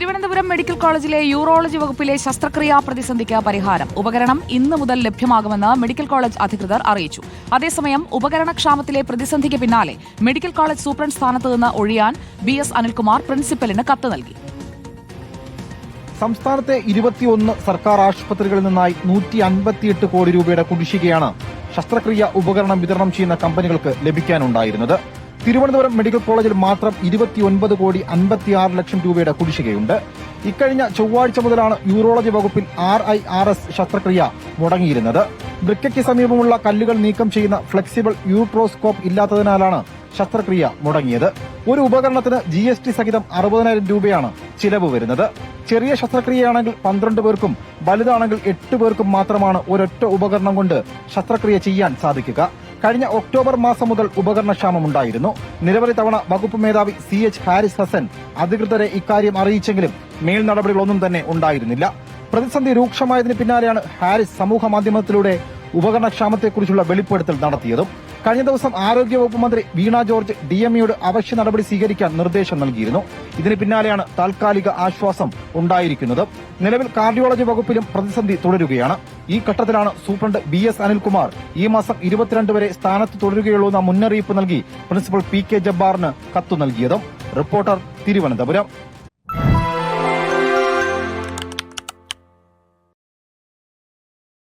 Thiruvananthapuram medical കോളേജിലെ urology വകുപ്പിലെ ശസ്ത്രക്രിയാ പ്രതിസന്ധിക്ക് പരിഹാരം. ഉപകരണം ഇന്ന് മുതൽ ലഭ്യമാകുമെന്ന് മെഡിക്കൽ കോളേജ് അധികൃതർ അറിയിച്ചു. അതേസമയം ഉപകരണക്ഷാമത്തിലെ പ്രതിസന്ധിക്ക് പിന്നാലെ മെഡിക്കൽ കോളേജ് സൂപ്രണ്ട് സ്ഥാനത്ത് നിന്ന് ഒഴിയാൻ ബി എസ് അനിൽകുമാർ പ്രിൻസിപ്പലിന് കത്ത് നൽകി. സംസ്ഥാനത്തെ ഇരുപത്തിയൊന്ന് സർക്കാർ ആശുപത്രികളിൽ നിന്നായി നൂറ്റി അൻപത്തിയെട്ട് കോടി രൂപയുടെ കുടിശ്ശികയാണ് ശസ്ത്രക്രിയ ഉപകരണം വിതരണം ചെയ്യുന്ന കമ്പനികൾക്ക് ലഭിക്കാനുണ്ടായിരുന്നത്. തിരുവനന്തപുരം മെഡിക്കൽ കോളേജിൽ മാത്രം ഇരുപത്തിയൊൻപത് കോടി അൻപത്തിയാറ് ലക്ഷം രൂപയുടെ കുടിശ്ശികയുണ്ട്. ഇക്കഴിഞ്ഞ ചൊവ്വാഴ്ച മുതലാണ് യൂറോളജി വകുപ്പിൽ ആർ ഐ ആർ എസ് ശസ്ത്രക്രിയ മുടങ്ങിയിരുന്നത്. വൃക്കയ്ക്ക് സമീപമുള്ള കല്ലുകൾ നീക്കം ചെയ്യുന്ന ഫ്ലെക്സിബിൾ യൂട്രോസ്കോപ്പ് ഇല്ലാത്തതിനാലാണ് ശസ്ത്രക്രിയ മുടങ്ങിയത്. ഒരു ഉപകരണത്തിന് ജി എസ് ടി സഹിതം അറുപതിനായിരം രൂപയാണ് ചിലവ് വരുന്നത്. ചെറിയ ശസ്ത്രക്രിയയാണെങ്കിൽ പന്ത്രണ്ട് പേർക്കും വലുതാണെങ്കിൽ എട്ട് പേർക്കും മാത്രമാണ് ഒരൊറ്റ ഉപകരണം കൊണ്ട് ശസ്ത്രക്രിയ ചെയ്യാൻ സാധിക്കുക. കഴിഞ്ഞ ഒക്ടോബർ മാസം മുതൽ ഉപകരണക്ഷാമമുണ്ടായിരുന്നു നിരവധി തവണ വകുപ്പ് മേധാവി സി എച്ച് ഹാരിസ് ഹസൻ അധികൃതരെ ഇക്കാര്യം അറിയിച്ചെങ്കിലും മേൽ നടപടികളൊന്നും തന്നെ ഉണ്ടായിരുന്നില്ല. പ്രതിസന്ധി രൂക്ഷമായതിന് പിന്നാലെയാണ് ഹാരിസ് സമൂഹ മാധ്യമത്തിലൂടെ ഉപകരണക്ഷാമത്തെക്കുറിച്ചുള്ള വെളിപ്പെടുത്തൽ നടത്തിയതും. കഴിഞ്ഞ ദിവസം ആരോഗ്യവകുപ്പ് മന്ത്രി വീണ ജോർജ് ഡി എം ഇയോട് അവശ്യ നടപടി സ്വീകരിക്കാൻ നിർദ്ദേശം നൽകിയിരുന്നു. ഇതിന് പിന്നാലെയാണ് താൽക്കാലിക ആശ്വാസം ഉണ്ടായിരിക്കുന്നത്. നിലവിൽ കാർഡിയോളജി വകുപ്പിലും പ്രതിസന്ധി തുടരുകയാണ്. ഈ ഘട്ടത്തിലാണ് സൂപ്രണ്ട് ബി എസ് അനിൽകുമാർ ഈ മാസം ഇരുപത്തിരണ്ട് വരെ സ്ഥാനത്ത് തുടരുകയുള്ളൂ എന്ന മുന്നറിയിപ്പ് നൽകി പ്രിൻസിപ്പൽ പി കെ ജബ്ബാറിന് കത്തു നൽകിയതും. റിപ്പോർട്ടർ തിരുവനന്തപുരം.